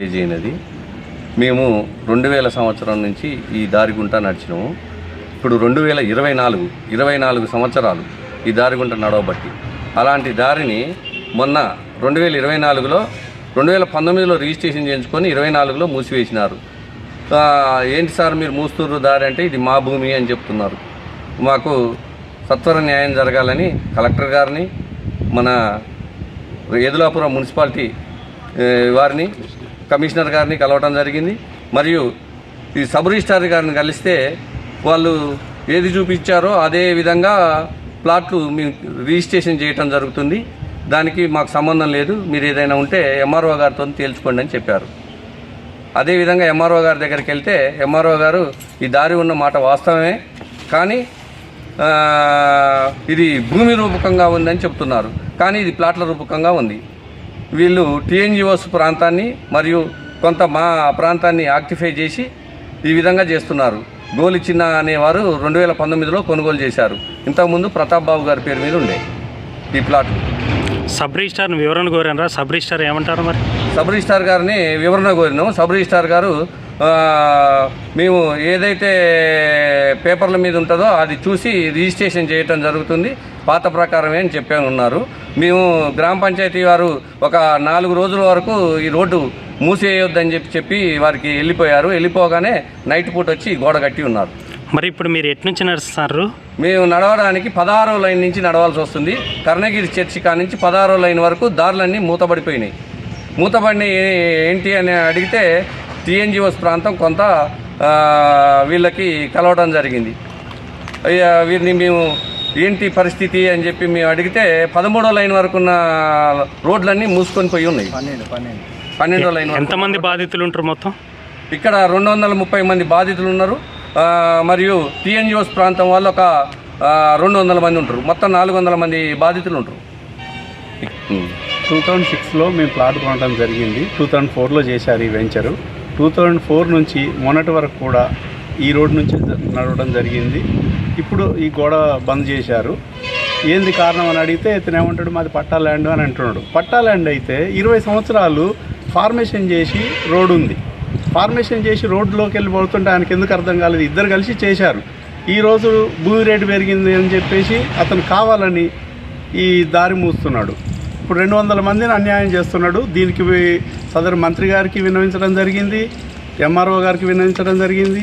Page అయినది మేము రెండు వేల సంవత్సరం నుంచి ఈ దారి గుంట నడిచినాము. ఇప్పుడు రెండు వేల ఇరవై నాలుగు ఇరవై నాలుగు సంవత్సరాలు ఈ దారి గుంట నడవబట్టి. అలాంటి దారిని మొన్న రెండు వేల ఇరవై నాలుగులో రెండు వేల పంతొమ్మిదిలో రిజిస్ట్రేషన్ చేయించుకొని ఇరవై నాలుగులో మూసివేసినారు. ఏంటి సార్ మీరు మూస్తున్నారు దారి అంటే ఇది మా భూమి అని చెప్తున్నారు. మాకు సత్వర న్యాయం జరగాలని కలెక్టర్ గారిని మన ఎదులాపురం మున్సిపాలిటీ వారిని కమిషనర్ గారిని కలవటం జరిగింది. మరియు ఈ సబ్ రిజిస్టార్ గారిని కలిస్తే వాళ్ళు ఏది చూపించారో అదే విధంగా ప్లాట్లు మీ రిజిస్ట్రేషన్ చేయటం జరుగుతుంది. దానికి మాకు సంబంధం లేదు. మీరు ఏదైనా ఉంటే ఎంఆర్ఓ గారితో తేల్చుకోండి అని చెప్పారు. అదేవిధంగా ఎంఆర్ఓ గారి దగ్గరికి వెళ్తే ఎంఆర్ఓ గారు ఈ దారి ఉన్న మాట వాస్తవమే. కానీ ఇది భూమి రూపకంగా ఉందని చెప్తున్నారు. కానీ ఇది ప్లాట్ల రూపకంగా ఉంది. వీళ్ళు టీఎన్జిఓస్ ప్రాంతాన్ని మరియు కొంత మా ప్రాంతాన్ని ఆక్టిఫై చేసి ఈ విధంగా చేస్తున్నారు. గోలి చిన్న అనేవారు రెండు వేల పంతొమ్మిదిలో కొనుగోలు చేశారు. ఇంతకుముందు ప్రతాప్ బాబు గారి పేరు మీద ఉండే ఈ ప్లాట్. సబ్ రిజిస్టార్ని వివరణ కోరారా? సబ్ రిజిస్టార్ ఏమంటారు మరి? సబ్ రిజిస్టార్ గారిని వివరణ కోరినాం సబ్ రిజిస్టార్ గారు మేము ఏదైతే పేపర్ల మీద ఉంటుందో అది చూసి రిజిస్ట్రేషన్ చేయటం జరుగుతుంది. పాత ప్రకారమే అని చెప్పి ఉన్నారు. మేము గ్రామ పంచాయతీ వారు ఒక నాలుగు రోజుల వరకు ఈ రోడ్డు మూసేయొద్దని చెప్పి చెప్పి వారికి వెళ్ళిపోయారు. వెళ్ళిపోగానే నైట్ పూట వచ్చి గోడ కట్టి ఉన్నారు. మరి ఇప్పుడు మీరు ఎటు నుంచి నడుస్తున్నారు? మేము నడవడానికి పదహారో లైన్ నుంచి నడవాల్సి వస్తుంది. కర్ణగిరి చర్చి కాడ నుంచి పదహారో లైన్ వరకు దారులన్నీ మూతబడిపోయినాయి. మూతబడిన ఏంటి అని అడిగితే టీఎన్జిఓస్ ప్రాంతం కొంత వీళ్ళకి కలవడం జరిగింది. అయ్యా వీరిని మేము ఏంటి పరిస్థితి అని చెప్పి మేము అడిగితే పదమూడో లైన్ వరకు ఉన్న రోడ్లన్నీ మూసుకొని పోయి ఉన్నాయి. పన్నెండో లైన్ ఎంతమంది బాధితులు ఉంటారు మొత్తం? ఇక్కడ రెండు వందల ముప్పై మంది బాధితులు ఉన్నారు. మరియు టీఎన్జిఓస్ ప్రాంతం వాళ్ళు ఒక రెండు వందల మంది ఉంటారు. మొత్తం నాలుగు వందల మంది బాధితులు ఉంటారు. టూ థౌజండ్ సిక్స్లో మేము ప్లాట్ కొనడం జరిగింది. టూ థౌజండ్ ఫోర్లో చేశారు ఈ వెంచరు. టూ థౌజండ్ ఫోర్ నుంచి మొన్నటి వరకు కూడా ఈ రోడ్ నుంచి నడవడం జరిగింది. ఇప్పుడు ఈ గోడ బంద్ చేశారు. ఏంది కారణం అని అడిగితే ఇతను ఏమంటాడు మాది పట్టా ల్యాండ్ అని అంటున్నాడు. పట్టా ల్యాండ్ అయితే ఇరవై సంవత్సరాలు ఫార్మేషన్ చేసి రోడ్ ఉంది. ఫార్మేషన్ చేసి రోడ్లోకి వెళ్ళి పోతుంటే ఆయనకి ఎందుకు అర్థం కాలేదు? ఇద్దరు కలిసి చేశారు. ఈరోజు భూమి రేటు పెరిగింది అని చెప్పేసి అతను కావాలని ఈ దారి మూస్తున్నాడు. ఇప్పుడు రెండు వందల మందిని అన్యాయం చేస్తున్నాడు. దీనికి సదరు మంత్రి గారికి విన్నవించడం జరిగింది. ఎంఆర్ఓ గారికి విన్నవించడం జరిగింది.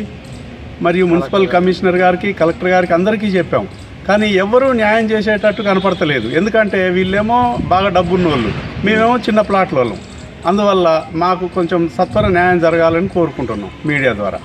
మరియు మున్సిపల్ కమిషనర్ గారికి కలెక్టర్ గారికి అందరికీ చెప్పాం. కానీ ఎవరూ న్యాయం చేసేటట్టు కనపడతలేదు. ఎందుకంటే వీళ్ళేమో బాగా డబ్బున్న వాళ్ళు మేమేమో చిన్న ప్లాట్ల వాళ్ళం అందువల్ల మాకు కొంచెం సత్వర న్యాయం జరగాలని కోరుకుంటున్నాం మీడియా ద్వారా.